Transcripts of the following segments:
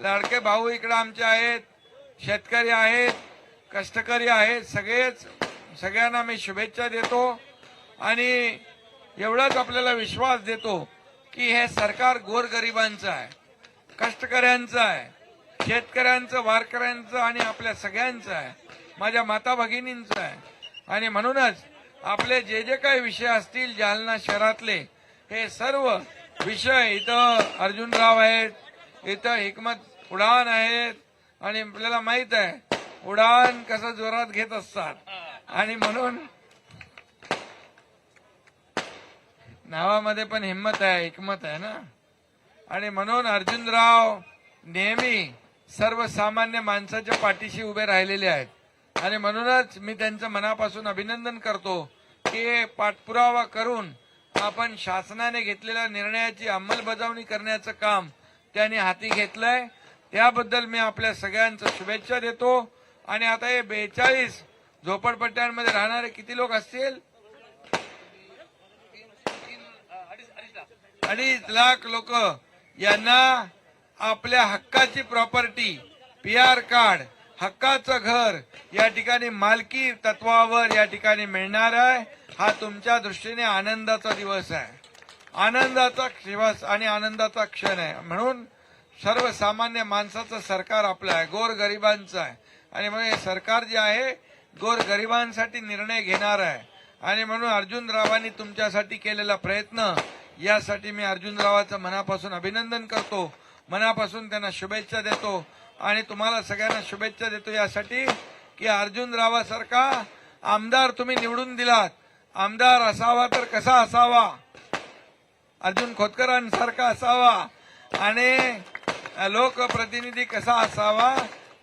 लाडके भाऊ इकडे आमचे आहेत शेतकरी आहेत कष्टकरी आहेत सगळेच सगळ्यांना मी शुभेच्छा देतो. आणि एवढाच आपल्याला विश्वास देतो की हे सरकार गोरगरिबांचं आहे कष्टकऱ्यांचं आहे शेतकऱ्यांचं वारकऱ्यांचं आणि आपल्या सगळ्यांचं आहे माझ्या माता भगिनींचं आहे. आणि म्हणूनच आपले जे जे काही विषय असतील जालना शहरातले हे सर्व विषय इथं अर्जुनराव आहेत इथं हिकमत उडान आहेत आणि आपल्याला माहीत आहे उडान कसं जोरात घेत असतात. आणि म्हणून नावामध्ये पण हिंमत आहे हिकमत आहे ना? आणि म्हणून अर्जुनराव नेहमी सर्वसामान्य माणसाच्या पाठीशी उभे राहिलेले आहेत. आणि म्हणूनच मी त्यांचं मनापासून अभिनंदन करतो की पाठपुरावा करून आपण शासनाने घेतलेल्या निर्णयाची अंमलबजावणी करण्याचं काम त्यांनी हाती घेतलंय. त्याबद्दल मी आपल्या सगळ्यांचं शुभेच्छा देतो. आणि आता हे बेचाळीस झोपडपट्ट्यांमध्ये राहणारे किती लोक असतील? अडीच लाख लोक. यांना आपल्या हक्काची प्रॉपर्टी पी आर कार्ड हक्काचं घर या ठिकाणी मालकी तत्वावर या ठिकाणी मिळणार आहे. हा तुमच्या दृष्टीने आनंदाचा दिवस आहे. आनंदाचा दिवस आणि आनंदाचा क्षण आहे. म्हणून सर्वसामान्य माणसाचं सरकार आपलं आहे. गोरगरिबांचं आहे. आणि म्हणून हे सरकार जे आहे गोरगरिबांसाठी निर्णय घेणार आहे. आणि म्हणून अर्जुनरावांनी तुमच्यासाठी केलेला प्रयत्न यासाठी मी अर्जुनरावाचं मनापासून अभिनंदन करतो. मनापासून त्यांना शुभेच्छा देतो. आणि तुम्हाला सगळ्यांना शुभेच्छा देतो यासाठी की अर्जुनरावासारखा आमदार तुम्ही निवडून दिलात. आमदार असावा तर कसा असावा? अर्जुन खोतकरांसारखा असावा आणि लोकप्रतिनिधी कसा असावा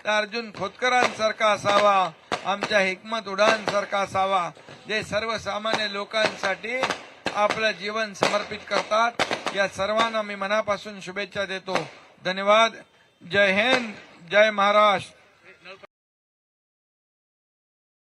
तर अर्जुन खोतकरांसारखा असावा आमच्या हिकमत उडानसारखा असावा जे सर्वसामान्य लोकांसाठी आपलं जीवन समर्पित करतात. या सर्वांना मी मनापासून शुभेच्छा देतो. धन्यवाद. जय हिंद. जय महाराष्ट्र.